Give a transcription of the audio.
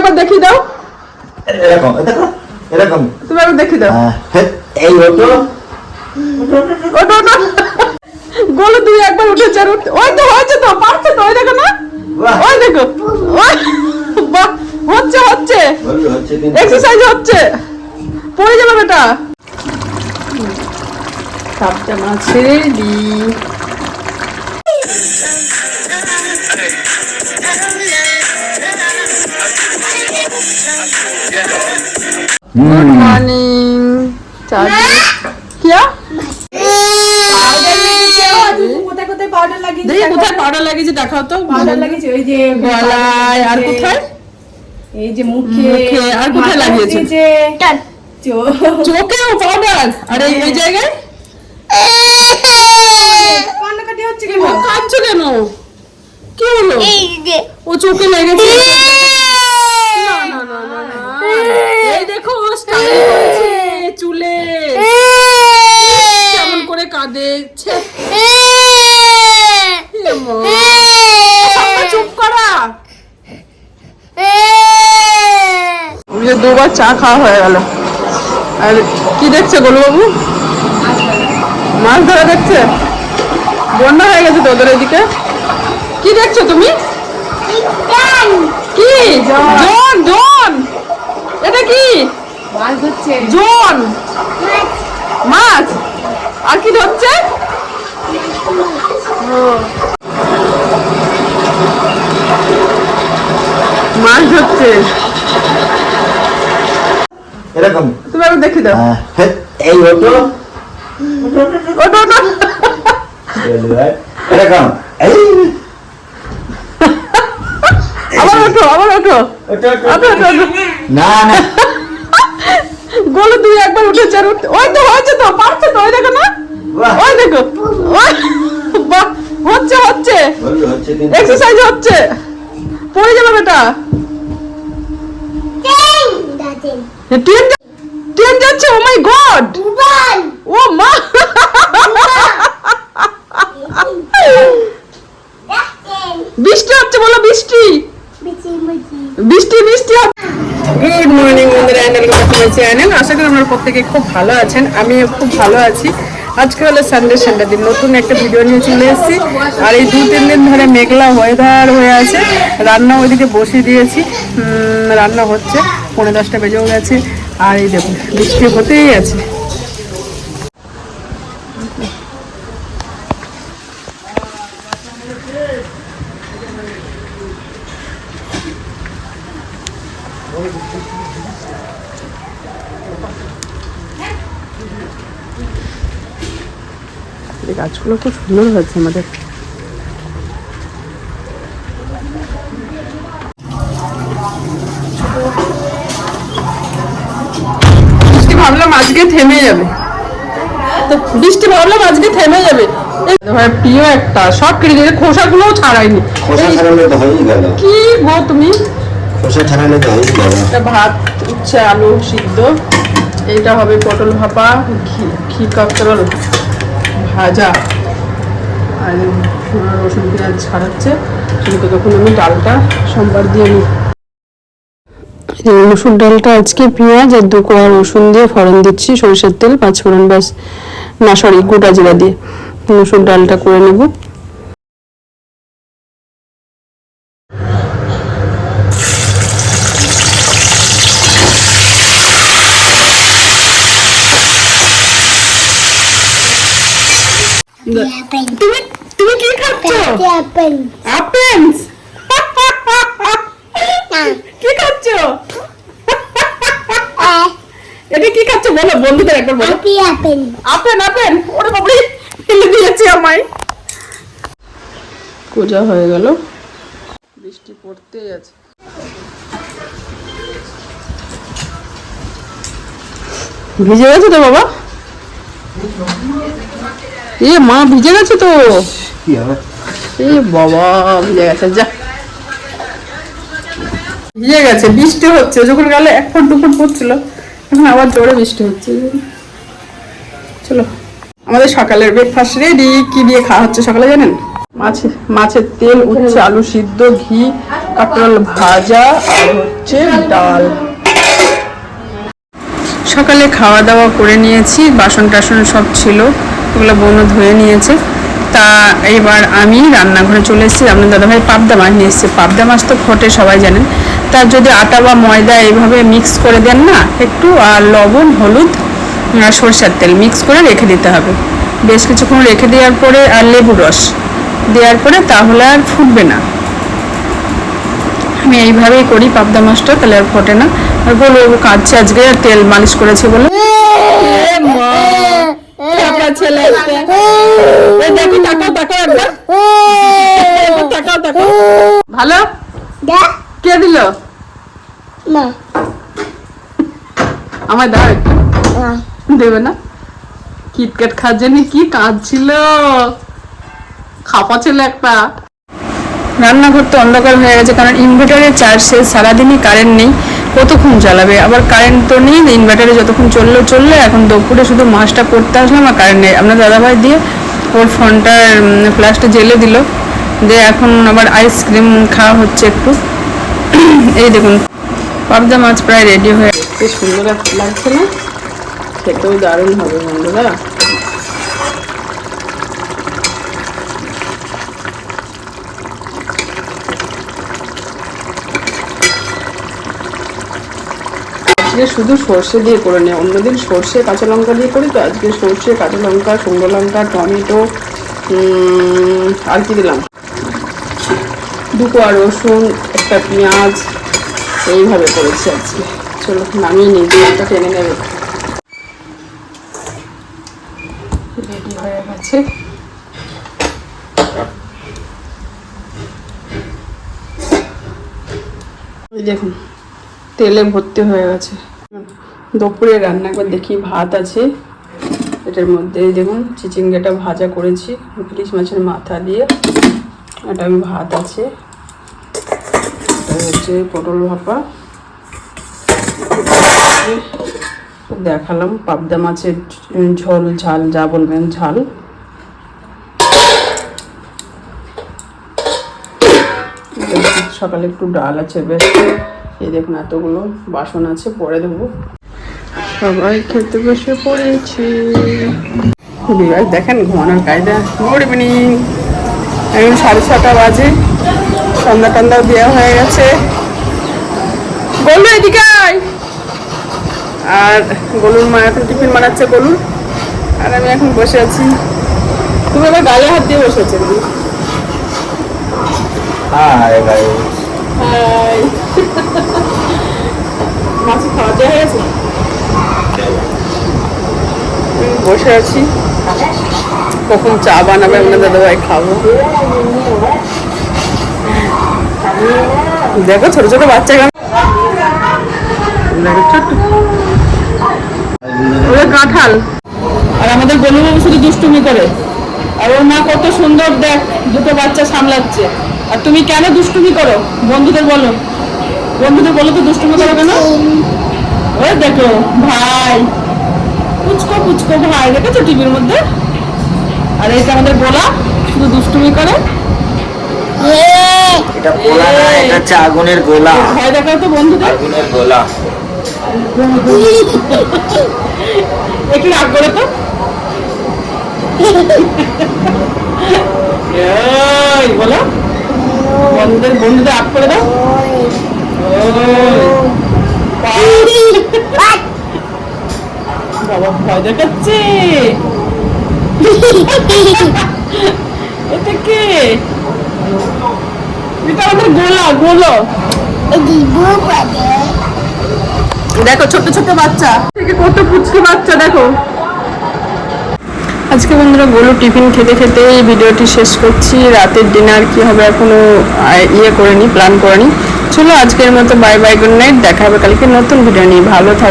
একবার দেখিয়ে দাও এরকম দেখো এরকম তুমি একবার দেখিয়ে দাও হ্যাঁ, এই হতো ওটা ওটা গোলু তুই একবার উঠেছে আর উঠতে- ওই তো হয়েছে তো পারছে তো ওই দেখো না ওই দেখো ওই হচ্ছে হচ্ছে এক্সারসাইজ হচ্ছে পড়ে যাবে বেটা মাছ রেডি গুড মর্নিং কিয়া দেখি কোথায় পাউডার লাগিয়েছে দেখাও তো। পাউডার লাগিয়েছে ওই যে গলায় আর কোথায়? এই যে মুখে। আর কোথায় লাগিয়েছে? চোখ চোখেও পাউডার আর এই এই জায়গায়? কান্নাকাটি হচ্ছে কেন? কাঁদছো কেন? কি হলো? ও চোখে লেগেছে না, না, না, না, না। এই দেখো স্টাইল করেছে চুলে কেমন করে কাঁদে ছে, এ মা। সাম্বা, চুপ করা ওই যে দুবার চা খাওয়া হয়ে গেল। আর কি দেখছে গোলুবাবু? মাছ ধরা দেখছে? বন্যা হয়ে গেছে তোদের এদিকে। কি দেখছ তুমি? কি? জন জন! এটা কি? জন! মাছ! আর কি ধরছে? মাছ ধরছে। এরকম। তুমি একবার দেখি দাও। হ্যাঁ, এই হতো। ওটা ওটা। এরকম। এই। আবার ওঠো আবার ওঠো। না না। গোলু তুই একবার উঠেছে আর উঠতে- ওই তো হয়েছে তো পারছে তো ওই দেখো না। ওই দেখো। হচ্ছে হচ্ছে। এক্সারসাইজ হচ্ছে। পড়ে যাবে বেটা। ট্রেন ট্রেন যাচ্ছে ও মাই গড ও মা বৃষ্টি হচ্ছে বলো বৃষ্টি! বৃষ্টি বৃষ্টি। গুড মর্নিং বন্ধুরা অ্যান্ডেল কথা চ্যানেল আশা করি আপনারা প্রত্যেকে খুব ভালো আছেন আমিও খুব ভালো আছি। আজকে হলো সানডে সানডে দিন। নতুন একটা ভিডিও নিয়ে চলে এসেছি। আর এই দু তিন দিন ধরে মেঘলা ওয়েদার হয়ে আছে। রান্না ওইদিকে বসিয়ে দিয়েছি। রান্না হচ্ছে। পনেরো দশটা বেজেও গেছে। আর এই দেখুন, বৃষ্টি হতেই আছে। গাছগুলো খুব সুন্দর হয়েছে আমাদের। ভাবলাম আজকে থেমে যাবে। তো বৃষ্টি ভাবলাম আজকে থেমে যাবে। প্রিয় একটা সব কেটে দিয়েছে খোসাগুলোও ছাড়াইনি কি গো তুমি? খোসা ছাড়ালে তো গেল। ভাত উচ্ছে আলু সিদ্ধ। এইটা হবে পটল ভাপা ঘি ঘি কাঁকরোল ভাজা। আর রসুন পেঁয়াজ ছাড়াচ্ছে। কিন্তু তখন আমি ডালটা সোমবার দিয়ে নিই। মসুর ডালটা আজকে পেঁয়াজ আর দু কোয়া রসুন দিয়ে ফোড়ন দিচ্ছি। সরিষার তেল পাঁচ ফোড়ন ব্যাস। না সরি গোটা জিরা দিয়ে মসুর ডালটা করে নেব। তুমি তুমি কি খাচ্ছ? আপেন্স কি খাচ্ছ? এটা কি খাচ্ছ? বলো বন্ধুদের একবার বলো। আপেন আপেন ওরে বাবরি ফেলে দিয়েছি আমায়। পূজা হয়ে গেল। বৃষ্টি পড়তেই আছে। ভিজে গেছে তো বাবা? এ মা ভিজে গেছে তো। এ বাবা ভিজে গেছে যা। ভিজে গেছে বৃষ্টি হচ্ছে যখন গেলে এক ফুট দু ফুট পড়ছিল। এখন আবার জোরে বৃষ্টি হচ্ছে। চলো। আমাদের সকালের ব্রেকফাস্ট রেডি কি দিয়ে খাওয়া হচ্ছে সকালে জানেন? মাছ, মাছের তেল, উচ্ছে, আলু সিদ্ধ, ঘি, কাঁকরোল ভাজা, আর হচ্ছে ডাল। সকালে খাওয়া দাওয়া করে নিয়েছি। বাসন টাসন সব ছিল। ওগুলো বোনও ধুয়ে নিয়েছে। তা এবার আমি রান্নাঘরে চলে এসেছি। আপনার দাদাভাই পাবদা মাছ নিয়ে এসেছে। পাবদা মাছ তো ফোটে সবাই জানেন। তার যদি আটা বা ময়দা এইভাবে মিক্স করে দেন না একটু আর লবণ হলুদ আর সরষের তেল মিক্স করে রেখে দিতে হবে। বেশ কিছুক্ষণ রেখে দেওয়ার পরে আর লেবু রস দেওয়ার পরে তাহলে আর ফুটবে না। আমি এইভাবেই করি পাবদা মাছটা তাহলে আর ফোটে না। আর বলো কাঁদছে আজকে আর তেল মালিশ করেছে বলে। ছেলে। এ দেখো তাকাও তাকাও একবার। একবার তাকাও তাকাও ভালো কে দিল? আমার দাও একটু। দেবে না? কিটক্যাট খাওয়ার জন্য কি কাঁদছিল খাপা ছিল একটা। রান্নাঘর তো অন্ধকার হয়ে গেছে কারণ ইনভার্টারের চার্জ সারাদিনই কারেন্ট নেই। কতক্ষণ চালাবে? আবার কারেন্ট তো নেই ইনভার্টারে যতক্ষণ চলল চলল, এখন দুপুরে শুধু মাছটা করতে আসলাম আর কারেন্ট নেই। আপনার দাদাভাই দিয়ে ওর ফোনটার ফ্ল্যাশটা জেলে দিল। দিয়ে এখন আবার আইসক্রিম খাওয়া হচ্ছে একটু। এই দেখুন, পাবদা মাছ প্রায় রেডি হয়ে সুন্দর লাগছে না? খেতেও দারুণ হবে বন্ধুরা। আজকে শুধু সর্ষে দিয়ে করে নিই অন্যদিন সর্ষে, কাঁচা লঙ্কা দিয়ে করি তো, আজকে সর্ষে, কাঁচা লঙ্কা, শুকনো লঙ্কা, টমেটো আর কি দিলাম? আর রসুন, একটা পেঁয়াজ, এইভাবে করেছি আজকে। চলো, নামিয়ে নিই জলটা টেনে নেবে। দেখুন তেলে ভর্তি হয়ে গেছে। দুপুরে রান্না করে দেখি, ভাত আছে। এটার মধ্যে দেখুন, চিচিঙ্গাটা ভাজা করেছি, ইলিশ মাছের মাথা দিয়ে। এটা আমি ভাত আছে। হচ্ছে পটল ভাপা। দেখালাম, পাবদা মাছের ঝোল, ঝাল, যা বলবেন ঝাল। সকালে একটু ডাল আছে, বেশ। এই দেখুন এতগুলো বাসন আছে পরে দেবো সবাই খেতে বসে পড়েছি। বিবাহ দেখেন ঘুমানোর কায়দা। গুড ইভিনিং এখন সাড়ে ছটা বাজে। সন্ধ্যা টন্ধ্যা দেওয়া হয়ে গেছে। বলল এদিকে আয়। আর গলুর মা এখন টিফিন বানাচ্ছে গলুর। আর আমি এখন বসে আছি। তুমি আবার গালে হাত দিয়ে বসে আছো? হাই হাই মাছ খাওয়া হয়ে গেছে? বসে আছি। কখন চা বানাবে আমরা দাদাভাই খাব। দেখো ছোট ছোট বাচ্চা ওরা কাঁঠাল। আর আমাদের গলুবাবু শুধু দুষ্টুমি করে। আর ওর মা কত সুন্দর দেখ, দুটো বাচ্চা সামলাচ্ছে। আর তুমি কেন দুষ্টুমি করো? বন্ধুদের বলো। বন্ধুদের বলো তো দুষ্টুমি করো কেন? ওই দেখো ভাই। পুচকো পুচকো ভাই দেখেছ টিভির মধ্যে? আর এইটা আমাদের গোলা শুধু দুষ্টুমি করে। এটা গোলা না এটা হচ্ছে আগুনের গোলা। দেখাও তো বন্ধুদের। আগুনের গোলা। একটু রাগ করে তো। এই, বলো। বন্ধুদের বন্ধুদের আপ করে দাও। বাবা, ভয় দেখাচ্ছে। এটা কে? আমাদের গোলো দেখো ছোট ছোট বাচ্চা। থেকে কত পুচকে বাচ্চা, দেখো। আজকে বন্ধুরা গোলু টিফিন খেতে খেতে এই ভিডিওটি শেষ করছি। রাতের ডিনার কি হবে এখনও ইয়ে করেনি প্ল্যান করেনি। চলো আজকের মতো বাই বাই গুড নাইট দেখা হবে কালকে নতুন ভিডিও নিয়ে। ভালো থাকো